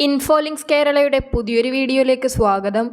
ഇൻഫോലിങ്സ് കേരളയുടെ പുതിയൊരു വീഡിയോയിലേക്ക് സ്വാഗതം.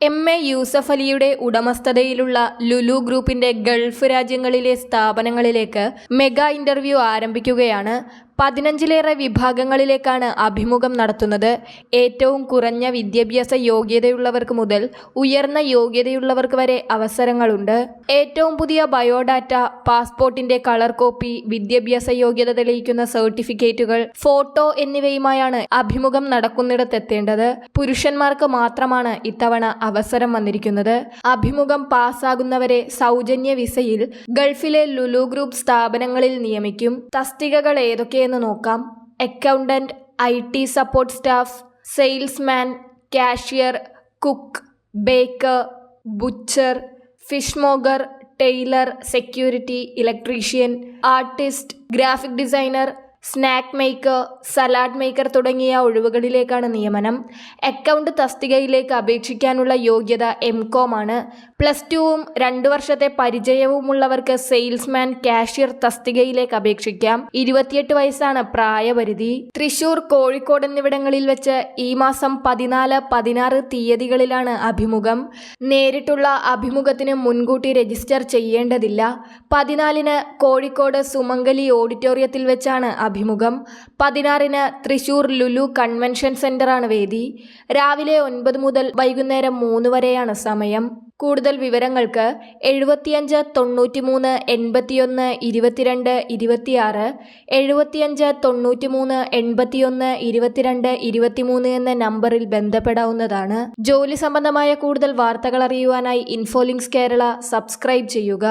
എം. എ. യൂസഫ് അലിയുടെ ഉടമസ്ഥതയിലുള്ള ലുലു ഗ്രൂപ്പിന്റെ ഗൾഫ് രാജ്യങ്ങളിലെ സ്ഥാപനങ്ങളിലേക്ക് മെഗാ ഇന്റർവ്യൂ ആരംഭിക്കുകയാണ്. പതിനഞ്ചിലേറെ വിഭാഗങ്ങളിലേക്കാണ് അഭിമുഖം നടത്തുന്നത്. ഏറ്റവും കുറഞ്ഞ വിദ്യാഭ്യാസ യോഗ്യതയുള്ളവർക്ക് മുതൽ ഉയർന്ന യോഗ്യതയുള്ളവർക്ക് വരെ അവസരങ്ങളുണ്ട്. ഏറ്റവും പുതിയ ബയോഡാറ്റ പാസ്പോർട്ടിന്റെ കളർ കോപ്പി വിദ്യാഭ്യാസ യോഗ്യത തെളിയിക്കുന്ന സർട്ടിഫിക്കറ്റുകൾ ഫോട്ടോ എന്നിവയുമായാണ് അഭിമുഖം നടക്കുന്നിടത്തെത്തേണ്ടത്. പുരുഷന്മാർക്ക് മാത്രമാണ് ഇത്തവണ അവസരം വന്നിരിക്കുന്നത്. അഭിമുഖം പാസ്സാകുന്നവരെ സൗജന്യ വിസയിൽ ഗൾഫിലെ ലുലു ഗ്രൂപ്പ് സ്ഥാപനങ്ങളിൽ നിയമിക്കും. തസ്തികകൾ ഏതൊക്കെയെന്ന് നോക്കാം. Accountant I T support staff salesman cashier cook baker butcher fish monger tailor security electrician artist graphic designer snack maker salad maker തുടങ്ങിയ ഒഴിവുകളിലേക്കാണ് നിയമനം. അക്കൗണ്ട് തസ്തികയിലേക്ക് അപേക്ഷിക്കാനുള്ള യോഗ്യത എം കോം ആണ്. പ്ലസ് ടുവും രണ്ടു വർഷത്തെ പരിചയവുമുള്ളവർക്ക് സെയിൽസ്മാൻ കാഷ്യർ തസ്തികയിലേക്ക് അപേക്ഷിക്കാം. ഇരുപത്തിയെട്ട് വയസ്സാണ് പ്രായപരിധി. തൃശൂർ കോഴിക്കോട് എന്നിവിടങ്ങളിൽ വെച്ച് ഈ മാസം പതിനാല് പതിനാറ് തീയതികളിലാണ് അഭിമുഖം. നേരിട്ടുള്ള അഭിമുഖത്തിന് മുൻകൂട്ടി രജിസ്റ്റർ ചെയ്യേണ്ടതില്ല. പതിനാലിന് കോഴിക്കോട് സുമംഗലി ഓഡിറ്റോറിയത്തിൽ വെച്ചാണ് അഭിമുഖം. പതിനാറിന് തൃശൂർ ലുലു കൺവെൻഷൻ സെന്ററാണ് വേദി. രാവിലെ ഒൻപത് മുതൽ വൈകുന്നേരം മൂന്ന് വരെയാണ് സമയം. കൂടുതൽ വിവരങ്ങൾക്ക് എഴുപത്തിയഞ്ച് തൊണ്ണൂറ്റിമൂന്ന് എൺപത്തിയൊന്ന് ഇരുപത്തിരണ്ട് ഇരുപത്തിയാറ് എഴുപത്തിയഞ്ച് തൊണ്ണൂറ്റിമൂന്ന് എൺപത്തിയൊന്ന് ഇരുപത്തിരണ്ട് ഇരുപത്തിമൂന്ന് എന്ന നമ്പറിൽ ബന്ധപ്പെടാവുന്നതാണ്. ജോലി സംബന്ധമായ കൂടുതൽ വാർത്തകൾ അറിയുവാനായി ഇൻഫോലിങ്സ് കേരള സബ്സ്ക്രൈബ് ചെയ്യുക.